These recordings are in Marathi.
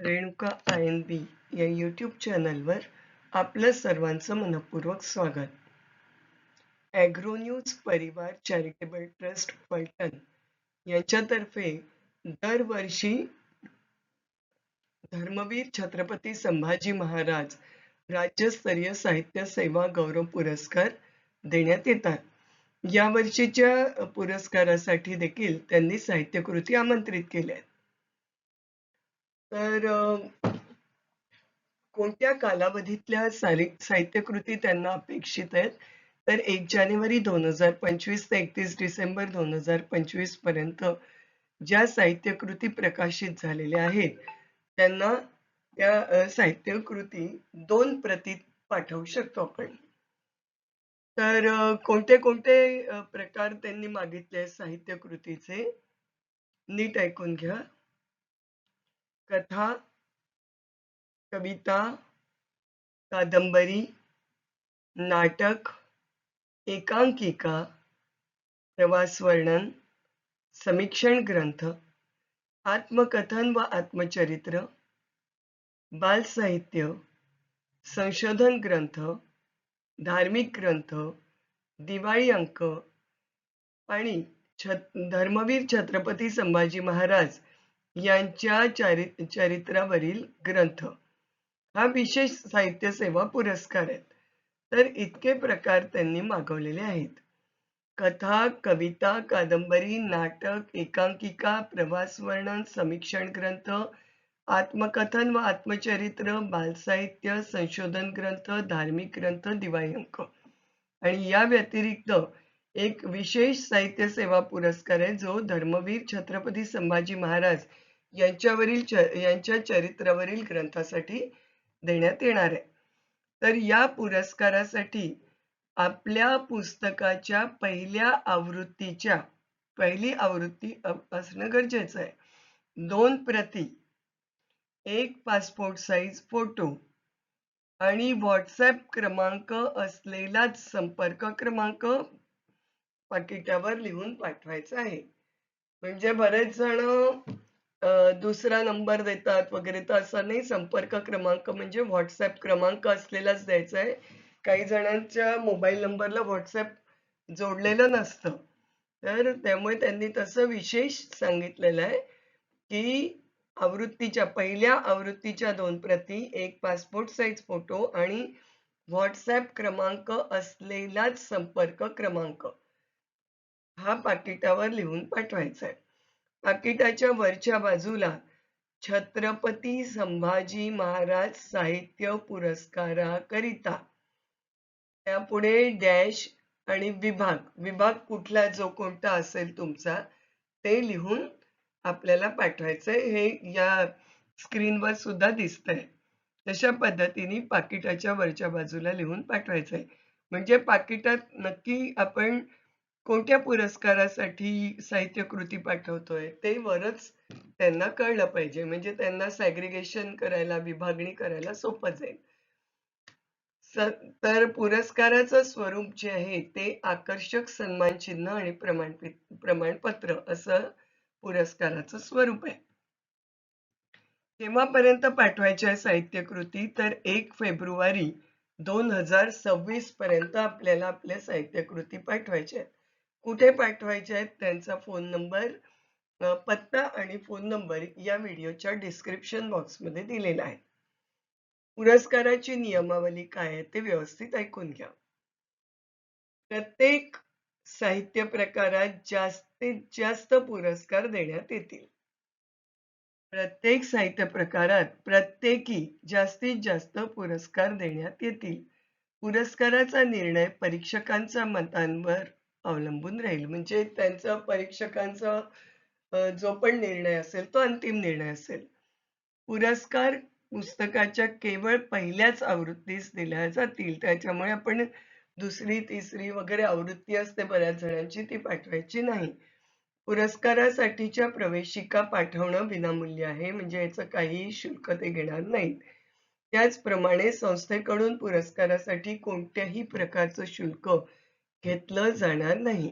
रेणुका आय एन बी या यूट्यूब चॅनलवर आपलं सर्वांचं मनपूर्वक स्वागत. ॲग्रो न्यूज परिवार चॅरिटेबल ट्रस्ट फलटण यांच्यातर्फे दरवर्षी धर्मवीर छत्रपती संभाजी महाराज राज्यस्तरीय साहित्य सेवा गौरव पुरस्कार देण्यात येतात. यावर्षीच्या पुरस्कारासाठी देखील त्यांनी साहित्यकृती आमंत्रित केल्या आहेत. तर अ, कोणत्या कालावधीतल्या साहित्य साहित्यकृती त्यांना अपेक्षित आहेत? तर एक जानेवारी दोन हजार पंचवीस ते एकतीस डिसेंबर दोन हजार पंचवीसपर्यंत ज्या साहित्यकृती प्रकाशित झालेल्या आहेत त्यांना त्या अ, साहित्यकृती दोन प्रतीत पाठवू शकतो आपण. तर अ, कोणते कोणते अ, प्रकार त्यांनी मागितले आहेत साहित्यकृतीचे? नीट ऐकून घ्या. कथा कविता कादंबरी नाटक एकांकिका प्रवास वर्णन समीक्षण ग्रंथ आत्मकथन व आत्मचरित्र बालसाहित्य संशोधन ग्रंथ धार्मिक ग्रंथ दिवाळी अंक आणि छत धर्मवीर छत्रपती संभाजी महाराज यांच्या चरि चरित्रावरील ग्रंथ. हा विशेष साहित्य सेवा पुरस्कार आहेत. तर इतके प्रकार त्यांनी मागवलेले आहेत. कथा कविता कादंबरी नाटक एकांकिका प्रवास वर्णन समीक्षण ग्रंथ आत्मकथन व आत्मचरित्र बालसाहित्य संशोधन ग्रंथ धार्मिक ग्रंथ दिवाळी अंक आणि या व्यतिरिक्त एक विशेष साहित्य सेवा पुरस्कार आहे जो धर्मवीर छत्रपती संभाजी महाराज यांच्यावरील यांच्या चरित्रावरील ग्रंथासाठी देण्यात येणार आहे. तर या पुरस्कारासाठी आपल्या पुस्तकाच्या पहिल्या आवृत्तीच्या पहिली आवृत्ती असणं गरजेचं आहे. दोन प्रती एक पासपोर्ट साईज फोटो आणि व्हॉट्सॲप क्रमांक असलेलाच संपर्क क्रमांक पाकिटावर लिहून पाठवायचं आहे. म्हणजे बरेच जण दुसरा नंबर देतात वगैरे तर असं नाही संपर्क क्रमांक म्हणजे व्हॉट्सॲप क्रमांक असलेलाच द्यायचा आहे. काही जणांच्या मोबाईल नंबरला व्हॉट्सअप जोडलेलं नसतं. तर त्यामुळे त्यांनी तसं विशेष सांगितलेलं आहे की आवृत्तीच्या पहिल्या आवृत्तीच्या दोन प्रती एक पासपोर्ट साईज फोटो आणि व्हॉट्सॲप क्रमांक असलेलाच संपर्क क्रमांक. हा पाकिटावर लिहून पाठवायचा आहे पाकिटाच्या वरच्या बाजूला छत्रपती संभाजी महाराज साहित्य पुरस्काराकरिता त्यापुढे डॅश आणि विभाग विभाग कुठला जो कोणता असेल तुमचा ते लिहून आपल्याला पाठवायचंय. हे या स्क्रीनवर सुद्धा दिसतंय. तशा पद्धतीने पाकिटाच्या वरच्या बाजूला लिहून पाठवायचंय. म्हणजे पाकिटात नक्की आपण कोणत्या पुरस्कारासाठी साहित्य कृती पाठवतोय? ते वरच त्यांना कळलं पाहिजे. म्हणजे त्यांना सॅग्रिगेशन करायला विभागणी करायला सोपं जाईल. तर पुरस्काराचं स्वरूप जे आहे ते आकर्षक सन्मान चिन्ह आणि प्रमाणपित प्रमाणपत्र असं पुरस्काराचं स्वरूप आहे. केव्हापर्यंत पाठवायच्या आहे साहित्य कृती? तर एक फेब्रुवारी दोन हजार सव्वीस पर्यंत आपल्याला आपल्या साहित्य कृती पाठवायच्या आहेत. कुठे पाठवायचे आहेत त्यांचा फोन नंबर पत्ता आणि फोन नंबर या व्हिडिओच्या डिस्क्रिप्शन बॉक्समध्ये दिलेला आहे. पुरस्काराची नियमावली काय आहे ते व्यवस्थित ऐकून घ्या. प्रत्येक साहित्य प्रकारात जास्तीत जास्त पुरस्कार देण्यात येतील. प्रत्येक साहित्य प्रकारात प्रत्येकी जास्तीत जास्त पुरस्कार देण्यात येतील. पुरस्काराचा निर्णय परीक्षकांच्या मतांवर अवलंबून राहील. म्हणजे त्यांचा परीक्षकांचा अ, जो पण निर्णय असेल तो अंतिम निर्णय असेल. पुरस्कार पुस्तकाच्या केवळ पहिल्याच आवृत्तीस दिल्या जातील. त्याच्यामुळे आपण दुसरी तिसरी वगैरे आवृत्ती असते बऱ्याच जणांची ती पाठवायची नाही. पुरस्कारासाठीच्या प्रवेशिका पाठवणं विनामूल्य आहे. म्हणजे याचं काही शुल्क ते घेणार नाहीत. त्याचप्रमाणे संस्थेकडून पुरस्कारासाठी कोणत्याही प्रकारचं शुल्क घेतलं जाणार नाही.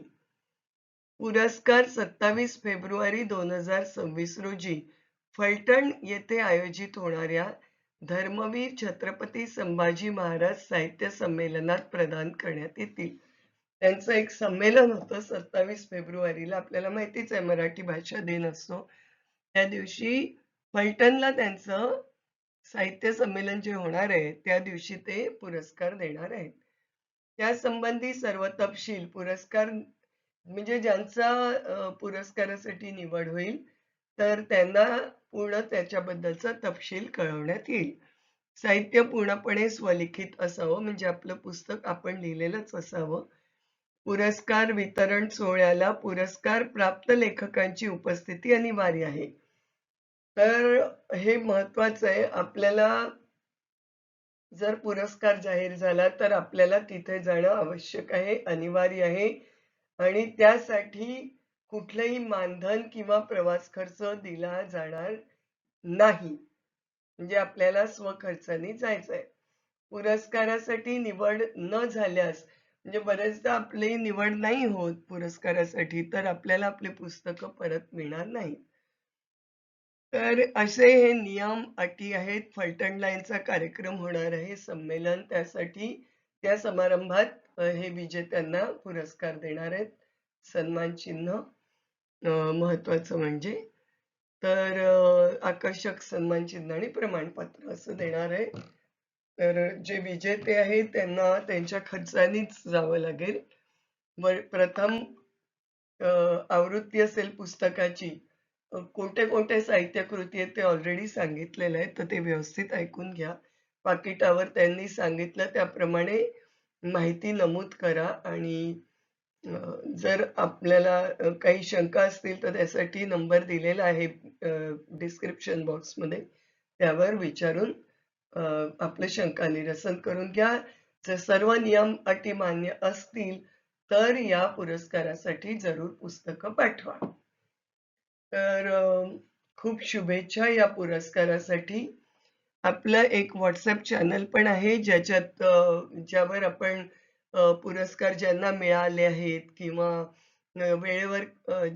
पुरस्कार सत्तावीस फेब्रुवारी दोन हजार सव्वीस रोजी फलटण येथे आयोजित होणाऱ्या धर्मवीर छत्रपती संभाजी महाराज साहित्य संमेलनात प्रदान करण्यात येतील. त्यांचं एक संमेलन होतं सत्तावीस फेब्रुवारीला. आपल्याला माहितीच आहे मराठी भाषा दिन असतो. त्या दिवशी फलटणला त्यांचं साहित्य संमेलन जे होणार आहे त्या दिवशी ते पुरस्कार देणार आहेत. त्या संबंधी सर्व तपशील पुरस्कार म्हणजे ज्यांचा पुरस्कारासाठी निवड होईल तर त्यांना पूर्ण त्याच्याबद्दलचा तपशील कळवण्यात येईल. साहित्य पूर्णपणे स्वलिखित असावं म्हणजे आपलं पुस्तक आपण लिहिलेलंच असावं. पुरस्कार वितरण सोहळ्याला पुरस्कार प्राप्त लेखकांची उपस्थिती अनिवार्य आहे. तर हे महत्वाचं आहे आपल्याला जर पुरस्कार जाहीर झाला तर आपल्याला तिथे जाणं आवश्यक आहे अनिवार्य आहे. आणि त्यासाठी कुठलंही मानधन किंवा प्रवास खर्च दिला जाणार नाही. म्हणजे आपल्याला स्वखर्चाने जायचं आहे पुरस्कारासाठी निवड न झाल्यास म्हणजे बरेचदा आपली निवड नाही होत पुरस्कारासाठी तर आपल्याला आपली पुस्तकं परत मिळणार नाही तर असे हे नियम अटी आहेत. फलटणला यांचा कार्यक्रम होणार आहे. संमेलन त्यासाठी त्या समारंभात हे विजेत्यांना पुरस्कार देणार आहेत. सन्मान चिन्ह महत्वाचं म्हणजे. तर आकर्षक सन्मान चिन्ह आणि प्रमाणपत्र असं देणार आहे. तर जे विजेते आहेत त्यांना त्यांच्या खर्चानेच जावं लागेल. व प्रथम आवृत्ती असेल पुस्तकाची कोणते कोणते साहित्य कृती आहेत ते ऑलरेडी सांगितलेलं आहे तर ते व्यवस्थित ऐकून घ्या. पाकिटावर त्यांनी सांगितलं त्याप्रमाणे माहिती नमूद करा आणि जर आपल्याला काही शंका असतील तर त्यासाठी नंबर दिलेला आहे डिस्क्रिप्शन बॉक्समध्ये त्यावर विचारून अ, आपले शंका निरसन करून घ्या. जर सर्व नियम अटी मान्य असतील तर या पुरस्कारासाठी जरूर पुस्तकं पाठवा. तर खूप शुभेच्छा या पुरस्कारासाठी. आपलं एक व्हॉट्सअप चॅनल पण आहे ज्याच्यात ज्यावर आपण पुरस्कार ज्यांना मिळाले आहेत किंवा वेळेवर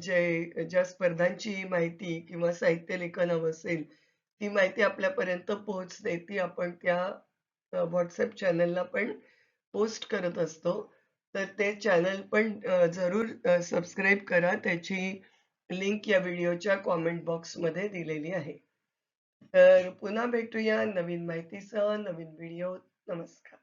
जे ज्या स्पर्धांची माहिती किंवा साहित्य लेखन हवं असेल ती माहिती आपल्यापर्यंत पोहोचते ती आपण त्या व्हॉट्सअप चॅनलला पण पोस्ट करत असतो. तर ते चॅनल पण जरूर सबस्क्राईब करा. त्याची लिंक या व्हिडिओच्या कॉमेंट बॉक्समध्ये दिलेली आहे. तर पुन्हा भेटूया नवीन माहितीसह नवीन व्हिडिओ नमस्कार.